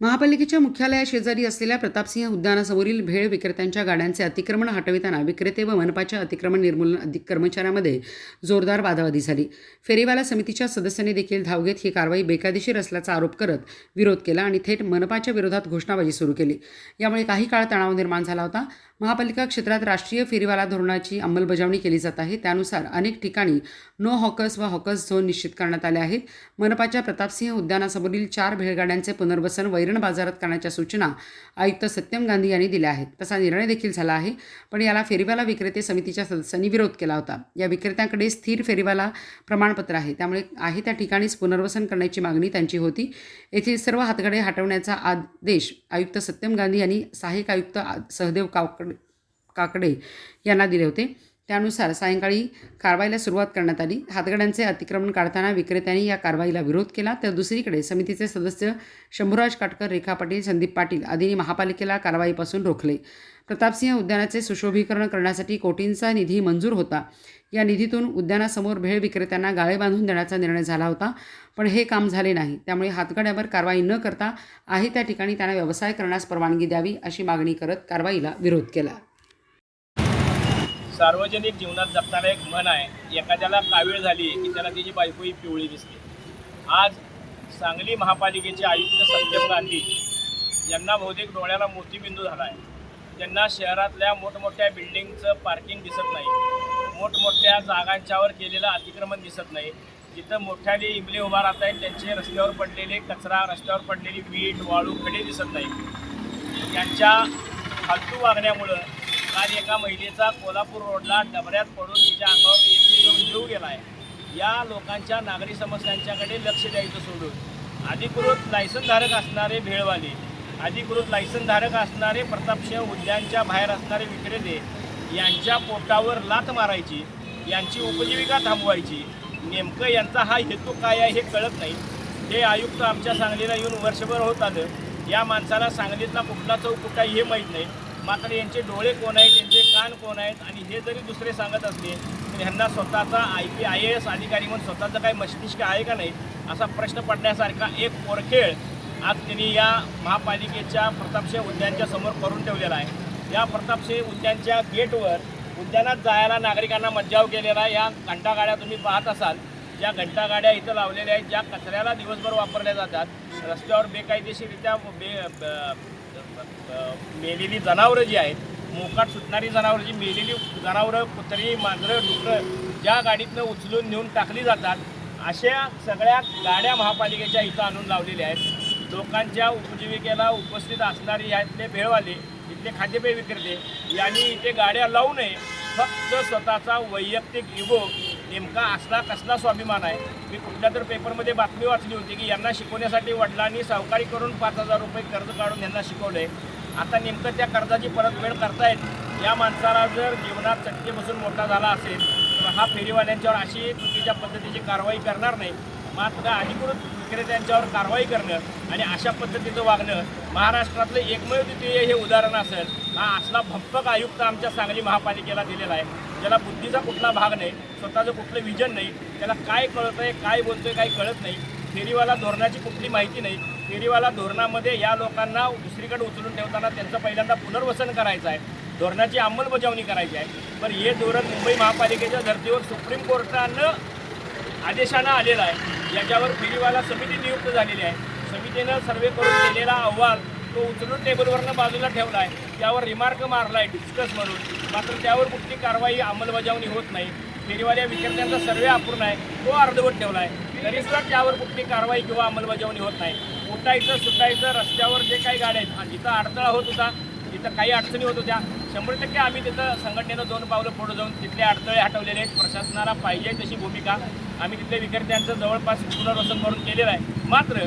महापालिकेच्या मुख्यालयाशेजारी असलेल्या प्रतापसिंह उद्यानासमोरील भेळ विक्रेत्यांच्या गाड्यांचे अतिक्रमण हटविताना विक्रेते व मनपाच्या अतिक्रमण निर्मूलन अधिक कर्मचाऱ्यामध्ये जोरदार वादावादी झाली. फेरीवाला समितीच्या सदस्यांनी देखील धाव घेत ही कारवाई बेकायदेशीर असल्याचा आरोप करत विरोध केला आणि थेट मनपाच्या विरोधात घोषणाबाजी सुरू केली. यामुळे काही काळ तणाव निर्माण झाला होता. महापालिका क्षेत्रात राष्ट्रीय फेरीवाला धोरणाची अंमलबजावणी केली जात आहे. त्यानुसार अनेक ठिकाणी नो हॉकर्स व हॉकर्स झोन निश्चित करण्यात आले आहेत. मनपाच्या प्रतापसिंह उद्यानासमोरील चार भेळगाड्यांचे पुनर्वसन वैरण बाजारात करण्याच्या सूचना आयुक्त सत्यम गांधी यांनी दिल्या आहेत. तसा निर्णय देखील झाला आहे. पण याला फेरीवाला विक्रेते समितीच्या सदस्यांनी विरोध केला होता. या विक्रेत्यांकडे स्थिर फेरीवाला प्रमाणपत्र आहे. त्यामुळे आहे त्या ठिकाणीच पुनर्वसन करण्याची मागणी त्यांची होती. येथील सर्व हातगडे हटवण्याचा आदेश आयुक्त सत्यम गांधी यांनी सहाय्यक आयुक्त आ- सहदेव कावकड काकडे यांना दिले होते. त्यानुसार सायंकाळी कारवाईला सुरुवात करण्यात आली. हातगड्यांचे अतिक्रमण काढताना विक्रेत्यांनी या कारवाईला विरोध केला. तर दुसरीकडे समितीचे सदस्य शंभूराज काटकर रेखा पाटील संदीप पाटील आदींनी महापालिकेला कारवाईपासून रोखले. प्रतापसिंह उद्यानाचे सुशोभीकरण करण्यासाठी कोटींचा निधी मंजूर होता. या निधीतून उद्यानासमोर भेळ विक्रेत्यांना गाळे बांधून देण्याचा निर्णय झाला होता. पण हे काम झाले नाही. त्यामुळे हातगाड्यावर कारवाई न करता आहे त्या ठिकाणी त्यांना व्यवसाय करण्यास परवानगी द्यावी अशी मागणी करत कारवाईला विरोध केला. सार्वजनिक जीवनात जगताना एक म्हण आहे एखाद्याला कावीळ झाली की त्याला त्याची बायकोही पिवळी दिसते. आज सांगली महापालिकेचे आयुक्त सत्यम गांधी यांना बहुतेक डोळ्याला मोतीबिंदू झाला आहे त्यांना शहरातल्या मोठमोठ्या बिल्डिंगचं पार्किंग दिसत नाही. मोठमोठ्या जागांच्यावर केलेलं अतिक्रमण दिसत नाही. जिथं मोठ्याने इमले उभा राहत आहेत त्यांचे रस्त्यावर पडलेले कचरा रस्त्यावर पडलेली वीट वाळू खडे दिसत नाही यांच्या फालतू वागण्यामुळं काल एका महिलेचा कोल्हापूर रोडला डबऱ्यात पडून तिच्या अंगावर एकटी जाऊन जीव गेला आहे या लोकांच्या नागरी समस्यांच्याकडे लक्ष द्यायचं सोडून. अधिकृत लायसनधारक असणारे भेळवाले अधिकृत लायसनधारक असणारे प्रतापसिंह उद्यानच्या बाहेर असणारे विक्रेते यांच्या पोटावर लात मारायची यांची उपजीविका थांबवायची. नेमकं यांचा हा हेतू काय आहे हे कळत नाही. हे आयुक्त आमच्या सांगलीला येऊन वर्षभर होत आलं या माणसाला सांगलीतला कुठला चौक कुठला हे माहीत नाही. मात्र यांचे डोळे कोण आहेत यांचे कान कोण आहेत आणि हे जरी दुसरे सांगत असले तर ह्यांना स्वतःचा I P I A S अधिकारी म्हणून स्वतःचं काही मस्तिष्क आहे का नाही असा प्रश्न पडण्यासारखा एक पोरखेळ आज त्यांनी या महापालिकेच्या प्रतापशे उद्यानच्या समोर करून ठेवलेला आहे. या प्रतापशे उद्यानच्या गेटवर उद्यानात जायला नागरिकांना मज्जाव केलेला या घंटागाड्या तुम्ही पाहत असाल ज्या घंटागाड्या इथं लावलेल्या आहेत ज्या कचऱ्याला दिवसभर वापरल्या जातात रस्त्यावर बेकायदेशीररित्या बे ब- मेलेली जनावरं जी आहेत मोकाट सुटणारी जनावरं जी मेलेली जनावरं कुत्री मांजरं डुकरं ज्या गाडीतनं उचलून नेऊन टाकली जातात अशा सगळ्या गाड्या महापालिकेच्या इथं आणून लावलेल्या आहेत. लोकांच्या उपजीविकेला उपस्थित असणारे यातले भेळवाले इथले खाद्यपेय विक्रेते यांनी इथे गाड्या लावू नये फक्त स्वतःचा वैयक्तिक इगो नेमका असला कसला स्वाभिमान आहे? मी कुठल्या तर पेपरमध्ये बातमी वाचली होती की यांना शिकवण्यासाठी वडिलांनी सावकारी करून पाच हजार रुपये कर्ज काढून यांना शिकवले. आता नेमकं त्या कर्जाची परतफेड करतायत. या माणसाला जर जीवनात चटके बसून मोठा झाला असेल तर हा फेरीवाल्यांच्यावर अशी चुकीच्या पद्धतीची कारवाई करणार नाही. मात्र अधिकृत विक्रेत्यांच्यावर कारवाई करणं आणि अशा पद्धतीचं वागणं महाराष्ट्रातलं एकमेव द्वितीय हे उदाहरण असेल. हा असला भक्कक आयुक्त आमच्या सांगली महापालिकेला दिलेला आहे. ज्याला बुद्धीचा कुठला भाग नाही स्वतःचं कुठलं विजन नाही त्याला काय कळत आहे काय बोलतोय काही कळत नाही फेरीवाला धोरणाची कुठली माहिती नाही फेरीवाला धोरणामध्ये या लोकांना दुसरीकडे उचलून ठेवताना त्यांचं पहिल्यांदा पुनर्वसन करायचं आहे धोरणाची अंमलबजावणी करायची आहे. पण हे धोरण मुंबई महापालिकेच्या धर्तीवर सुप्रीम कोर्टानं आदेशानं आलेला आहे. याच्यावर फेरीवाला समिती नियुक्त झालेली आहे. समितीनं सर्वे करून केलेला अहवाल तो उचलून टेबलवरनं बाजूला ठेवला आहे त्यावर रिमार्क मारला आहे डिस्कस म्हणून. मात्र त्यावर कुठली कारवाई अंमलबजावणी होत नाही. फेरीवाल्या विद्यार्थ्यांचा सर्वे अपूर्ण आहे. तो अर्धवट ठेवला आहे तरीसुद्धा त्यावर कुठली कारवाई किंवा अंमलबजावणी होत नाही. उठायचं सुटायचं रस्त्यावर जे काही गाड्या आहेत आणि जिथं अडथळा होत होता तिथं काही अडचणी होत होत्या. शंभर टक्के आम्ही तिथं संघटनेनं दोन पावलं पुढे जाऊन तिथले अडथळे हटवलेले आहेत. प्रशासनाला पाहिजे तशी भूमिका. आम्ही तिथल्या विद्यार्थ्यांचं जवळपास पुनर्वसन करून केलेलं आहे. मात्र